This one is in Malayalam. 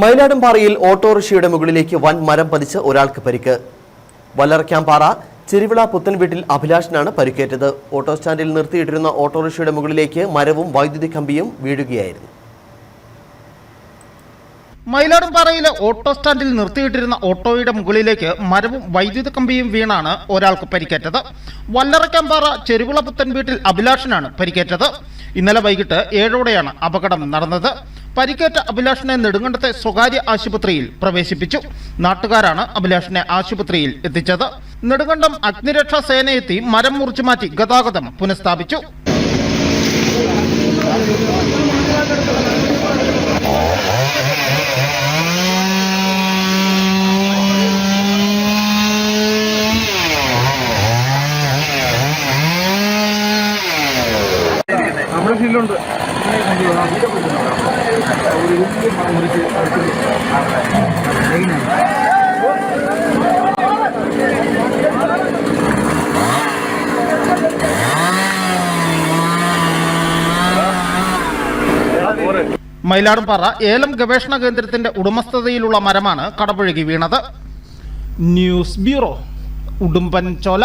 മയിലാടുംപാറയിൽ ഓട്ടോറിക്ഷയുടെ മുകളിലേക്ക് വൻ മരം പതിച്ച് ഒരാൾക്ക് പരിക്ക്. വല്ലറയ്ക്കാംപാറ ചെരുവിള പുത്തൻ വീട്ടിൽ അഭിലാഷിനാണ് പരിക്കേറ്റത്. ഓട്ടോ സ്റ്റാൻഡിൽ നിർത്തിയിട്ടിരുന്ന ഓട്ടോറിക്ഷയുടെ മുകളിലേക്ക് മരവും വൈദ്യുതി കമ്പിയും വീഴുകയായിരുന്നു. മയിലാടുംപാറയിലെ ഓട്ടോ സ്റ്റാൻഡിൽ നിർത്തിയിട്ടിരുന്ന ഓട്ടോയുടെ മുകളിലേക്ക് മരവും വൈദ്യുത കമ്പിയും വീണാണ് ഒരാൾക്ക് പരിക്കേറ്റത്. വല്ലറക്കാമ്പാറ ചെരുവിള പുത്തൻ വീട്ടിൽ അഭിലാഷിനാണ് പരിക്കേറ്റത്. ഇന്നലെ വൈകിട്ട് ഏഴോടെയാണ് അപകടം നടന്നത്. പരിക്കേറ്റ അഭിലാഷിനെ നെടുങ്കണ്ടത്തെ സ്വകാര്യ ആശുപത്രിയിൽ പ്രവേശിപ്പിച്ചു. നാട്ടുകാരാണ് അഭിലാഷിനെ ആശുപത്രിയിൽ എത്തിച്ചത്. നെടുങ്കണ്ടം അഗ്നിരക്ഷാ സേനയെത്തി മരം മുറിച്ചു മാറ്റി ഗതാഗതം പുനഃസ്ഥാപിച്ചു. നമ്മുടെ മയിലാടുംപാറ ഏലം ഗവേഷണ കേന്ദ്രത്തിന്റെ ഉടമസ്ഥതയിലുള്ള മരമാണ് കടപുഴകി വീണത്. News bureau Udumbanchola.